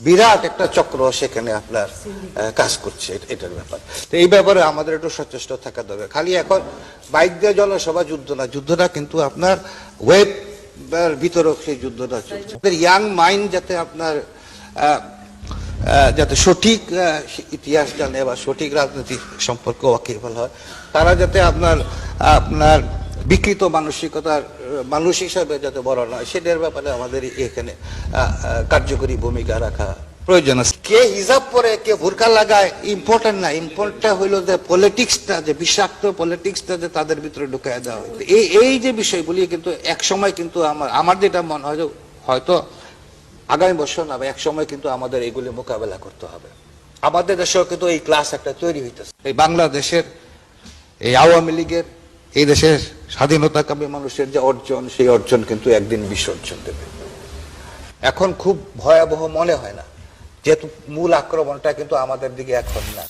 বিরাট একটা চক্র সেখানে আপনার কাজ করছে এটার ব্যাপার। তো এই ব্যাপারে আমাদের একটু সচেষ্ট থাকা দরকার। খালি এখন বাইক দিয়ে জনসভা যুদ্ধ না যুদ্ধটা কিন্তু আপনার ওয়েব বিতরক সেই যুদ্ধটা চলছে। ইয়াং মাইন্ড যাতে আপনার যাতে সঠিক ইতিহাস জানে বা সঠিক রাজনীতি সম্পর্কে ওয়াকিবল হয় তারা যাতে আপনার আপনার বিকৃত মানসিকতার মানুষ হিসাবে যাতে বড় নয় সেটার ব্যাপারে আমাদের এখানে কার্যকরী ভূমিকা রাখা প্রয়োজন আছে। কে হিসাব পরে কে ভুরকা লাগায় ইম্পর্টেন্ট না। ইম্পর্টেন্টটা হইল যে পলিটিক্সটা যে বিষাক্ত পলিটিক্সটা যে তাদের ভিতরে ঢুকায় দেওয়া হয় এই এই যে বিষয়গুলি কিন্তু এক সময় কিন্তু আমার আমার যেটা মনে হয় হয়তো আগামী বছর না, এক সময় কিন্তু আমাদের এগুলি মোকাবেলা করতে হবে। আমাদের দেশেও কিন্তু এই ক্লাস একটা তৈরি হইতেছে। এই বাংলাদেশের এই আওয়ামী লীগের এই দেশের স্বাধীনতাকামী মানুষের যে অর্জন, সেই অর্জন কিন্তু একদিন বিসর্জন দেবে। এখন খুব ভয়াবহ মনে হয় না, যেহেতু মূল আক্রমণটা কিন্তু আমাদের দিকে এখন না।